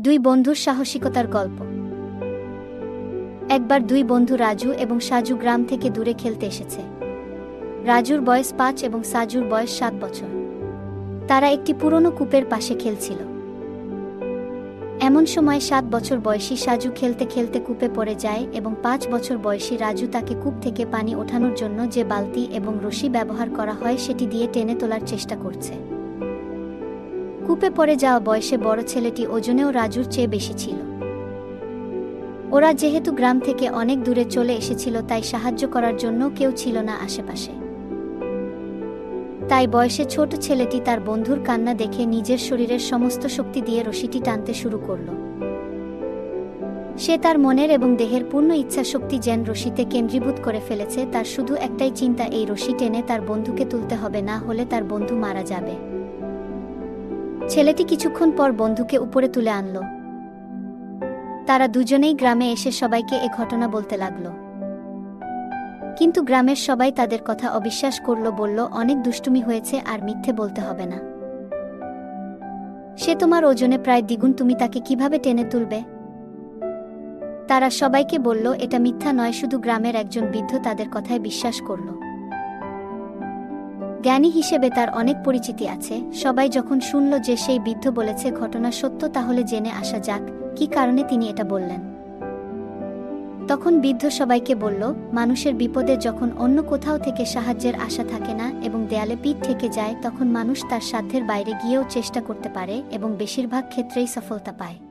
দুই বন্ধুর সাহসিকতার গল্প। একবার দুই বন্ধু রাজু এবং সাজু গ্রাম থেকে দূরে খেলতে এসেছে। রাজুর বয়স পাঁচ এবং সাজুর বয়স সাত বছর। তারা একটি পুরনো কূপের পাশে খেলছিল। এমন সময় সাত বছর বয়সী সাজু খেলতে খেলতে কূপে পড়ে যায় এবং পাঁচ বছর বয়সী রাজু তাকে কূপ থেকে পানি ওঠানোর জন্য যে বালতি এবং রশি ব্যবহার করা হয় সেটি দিয়ে টেনে তোলার চেষ্টা করছে। কূপে পড়ে যাওয়া বয়সে বড় ছেলেটি ওজনেও রাজুর চেয়ে বেশি ছিল। ওরা যেহেতু গ্রাম থেকে অনেক দূরে চলে এসেছিল, তাই সাহায্য করার জন্য কেউ ছিল না আশেপাশে। তাই বয়সে ছোট ছেলেটি তার বন্ধুর কান্না দেখে নিজের শরীরের সমস্ত শক্তি দিয়ে রশিটি টানতে শুরু করল। সে তার মনের এবং দেহের পূর্ণ ইচ্ছা শক্তি যেন রশিতে কেন্দ্রীভূত করে ফেলেছে, তার শুধু একটাই চিন্তা, এই রশি টেনে তার বন্ধুকে তুলতে হবে, না হলে তার বন্ধু মারা যাবে। ছেলেটি কিছুক্ষণ পর বন্ধুকে উপরে তুলে আনল। তারা দুজনেই গ্রামে এসে সবাইকে এ ঘটনা বলতে লাগল। কিন্তু গ্রামের সবাই তাদের কথা অবিশ্বাস করল, বলল, অনেক দুষ্টুমি হয়েছে আর মিথ্যে বলতে হবে না। সে তোমার ওজনে প্রায় দ্বিগুণ, তুমি তাকে কীভাবে টেনে তুলবে? তারা সবাইকে বলল, এটা মিথ্যা নয়, শুধু গ্রামের একজন বৃদ্ধ তাদের কথায় বিশ্বাস করল। জ্ঞানী হিসেবে তার অনেক পরিচিতি আছে। সবাই যখন শুনল যে সেই বৃদ্ধ বলেছে ঘটনা সত্য, তাহলে জেনে আসা যাক, কি কারণে তিনি এটা বললেন। তখন বৃদ্ধ সবাইকে বলল, মানুষের বিপদে যখন অন্য কোথাও থেকে সাহায্যের আশা থাকে না এবং দেয়ালে পিঠ থেকে যায়, তখন মানুষ তার সাধ্যের বাইরে গিয়েও চেষ্টা করতে পারে এবং বেশিরভাগ ক্ষেত্রেই সফলতা পায়।